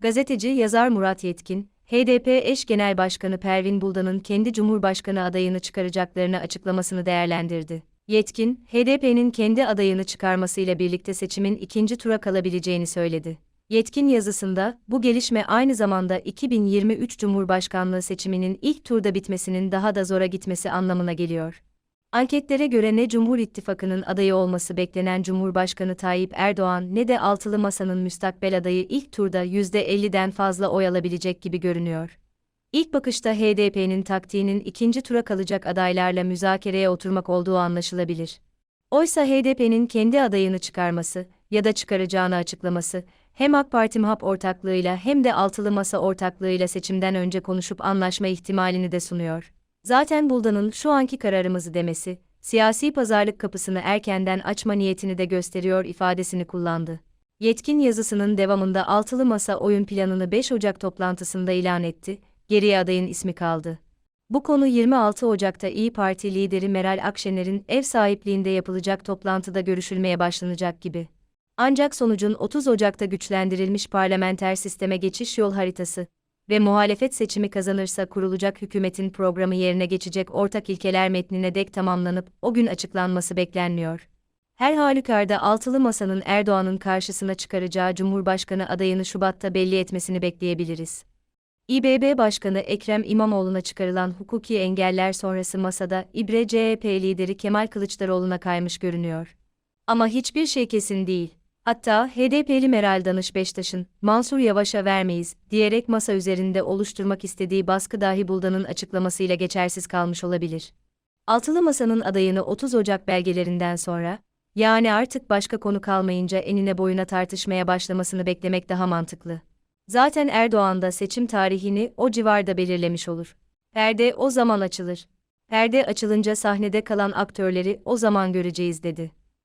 Gazeteci yazar Murat Yetkin, HDP eş genel başkanı Pervin Buldan'ın kendi cumhurbaşkanı adayını çıkaracaklarını açıklamasını değerlendirdi. Yetkin, HDP'nin kendi adayını çıkarmasıyla birlikte seçimin ikinci tura kalabileceğini söyledi. Yetkin yazısında, bu gelişme aynı zamanda 2023 Cumhurbaşkanlığı seçiminin ilk turda bitmesinin daha da zora gitmesi anlamına geliyor. Anketlere göre ne Cumhur İttifakı'nın adayı olması beklenen Cumhurbaşkanı Tayyip Erdoğan ne de Altılı Masa'nın müstakbel adayı ilk turda %50'den fazla oy alabilecek gibi görünüyor. İlk bakışta HDP'nin taktiğinin ikinci tura kalacak adaylarla müzakereye oturmak olduğu anlaşılabilir. Oysa HDP'nin kendi adayını çıkarması ya da çıkaracağını açıklaması, hem AK Parti MHP ortaklığıyla hem de Altılı Masa ortaklığıyla seçimden önce konuşup anlaşma ihtimalini de sunuyor. Zaten Buldan'ın şu anki kararımızı demesi, siyasi pazarlık kapısını erkenden açma niyetini de gösteriyor ifadesini kullandı. Yetkin yazısının devamında Altılı Masa oyun planını 5 Ocak toplantısında ilan etti, geriye adayın ismi kaldı. Bu konu 26 Ocak'ta İyi Parti lideri Meral Akşener'in ev sahipliğinde yapılacak toplantıda görüşülmeye başlanacak gibi. Ancak sonucun 30 Ocak'ta güçlendirilmiş parlamenter sisteme geçiş yol haritası ve muhalefet seçimi kazanırsa kurulacak hükümetin programı yerine geçecek ortak ilkeler metnine dek tamamlanıp o gün açıklanması beklenmiyor. Her halükarda altılı masanın Erdoğan'ın karşısına çıkaracağı Cumhurbaşkanı adayını Şubat'ta belli etmesini bekleyebiliriz. İBB Başkanı Ekrem İmamoğlu'na çıkarılan hukuki engeller sonrası masada İbre CHP lideri Kemal Kılıçdaroğlu'na kaymış görünüyor. Ama hiçbir şey kesin değil. Hatta HDP'li Meral Danış Beştaş'ın Mansur Yavaş'a vermeyiz diyerek masa üzerinde oluşturmak istediği baskı dahi Buldan'ın açıklamasıyla geçersiz kalmış olabilir. Altılı Masa'nın adayını 30 Ocak belgelerinden sonra, yani artık başka konu kalmayınca enine boyuna tartışmaya başlamasını beklemek daha mantıklı. Zaten Erdoğan da seçim tarihini o civarda belirlemiş olur. Perde o zaman açılır. Perde açılınca sahnede kalan aktörleri o zaman göreceğiz dedi.